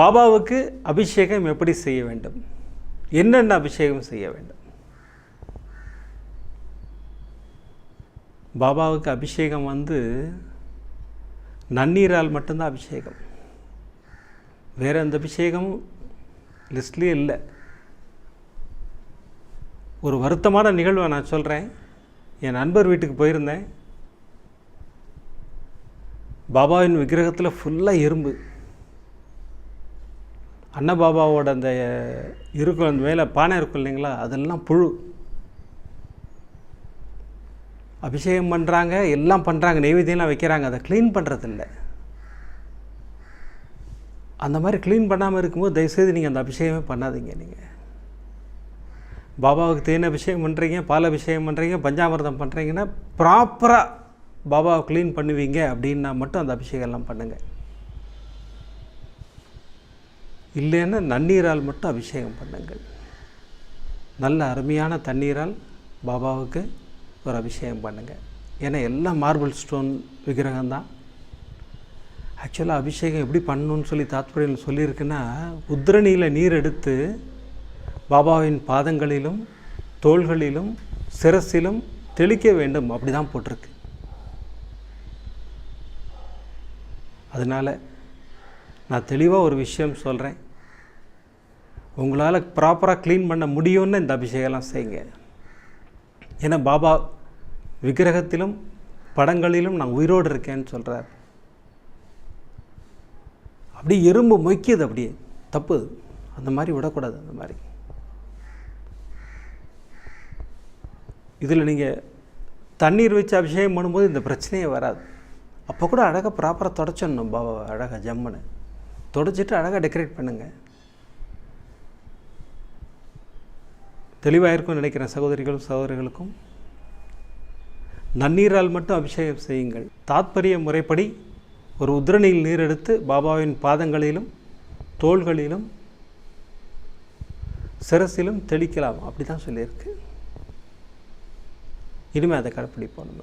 பாபாவுக்கு அபிஷேகம் எப்படி செய்ய வேண்டும்? என்னென்ன அபிஷேகம் செய்ய வேண்டும்? பாபாவுக்கு அபிஷேகம் வந்து நன்னீரால் மட்டும்தான் அபிஷேகம். வேறு எந்த அபிஷேகமும் லிஸ்ட்லேயே இல்லை. ஒரு வருத்தமான நிகழ்வை நான் சொல்கிறேன் என் நண்பர் வீட்டுக்கு போயிருந்தேன். பாபாவின் விக்கிரகத்தில் ஃபுல்லாக இரும்பு. அன்னபாபாவோட அந்த இருக்கும் அந்த மேலே பானை இருக்கும் இல்லைங்களா? அதெல்லாம் புழு. அபிஷேகம் பண்ணுறாங்க எல்லாம் பண்ணுறாங்க நெய்வேத்தியம்லாம் வைக்கிறாங்க அதை க்ளீன் பண்ணுறதில்ல அந்த மாதிரி க்ளீன் பண்ணாமல் இருக்கும்போது தயவுசெய்து நீங்கள் அந்த அபிஷேகமே பண்ணாதீங்க நீங்கள் பாபாவுக்கு தேன் அபிஷேகம் பண்ணுறீங்க பால் அபிஷேகம் பண்ணுறீங்க பஞ்சாமிர்தம் பண்ணுறீங்கன்னா ப்ராப்பராக பாபாவை க்ளீன் பண்ணுவீங்க அப்படின்னா மட்டும் அந்த அபிஷேகம் எல்லாம் பண்ணுங்கள் இல்லைன்னா நன்னீரால் மட்டும் அபிஷேகம் பண்ணுங்கள். நல்ல அருமையான தண்ணீரால் பாபாவுக்கு ஒரு அபிஷேகம் பண்ணுங்கள் ஏன்னா எல்லாம் மார்பிள் ஸ்டோன் விக்கிரகம்தான். ஆக்சுவலாக அபிஷேகம் எப்படி பண்ணணும்னு சொல்லி தாத்பரியம் சொல்லியிருக்குன்னா உத்திரணியில் நீர் எடுத்து பாபாவின் பாதங்களிலும் தோள்களிலும் சிரசிலும் தெளிக்க வேண்டும். அப்படி தான் போட்டிருக்கு. அதனால் நான் தெளிவாக ஒரு விஷயம் சொல்கிறேன் உங்களால் ப்ராப்பராக க்ளீன் பண்ண முடியும்னு இந்த அபிஷேகம்லாம் செய்யுங்க. ஏன்னா பாபா விக்கிரகத்திலும் படங்களிலும் நான் உயிரோடு இருக்கேன்னு சொல்கிறார் அப்படியே எறும்பு மொய்க்கியது அப்படியே தப்பு. அந்த மாதிரி விடக்கூடாது அந்த மாதிரி. இதில் நீங்கள் தண்ணீர் வச்சு அபிஷேகம் பண்ணும்போது இந்த பிரச்சனையே வராது. அப்போ கூட அழகாக ப்ராப்பராக தொடச்சிடணும் பாபா அழகாக ஜம்முன்னு. தொடச்சிட்டு அழகாக டெக்கரேட் பண்ணுங்கள் தெளிவாக இருக்கும்னு நினைக்கிறேன் சகோதரிகளும் சகோதரிகளுக்கும் நன்னீரால் மட்டும் அபிஷேகம் செய்யுங்கள். தாத்பரிய முறைப்படி ஒரு உதிரணியில் நீர் எடுத்து பாபாவின் பாதங்களிலும் தோள்களிலும் சிரசிலும் தெளிக்கலாம். அப்படி தான் சொல்லியிருக்கு. இனிமேல் அதை கடைப்பிடிப்போம் நம்ம.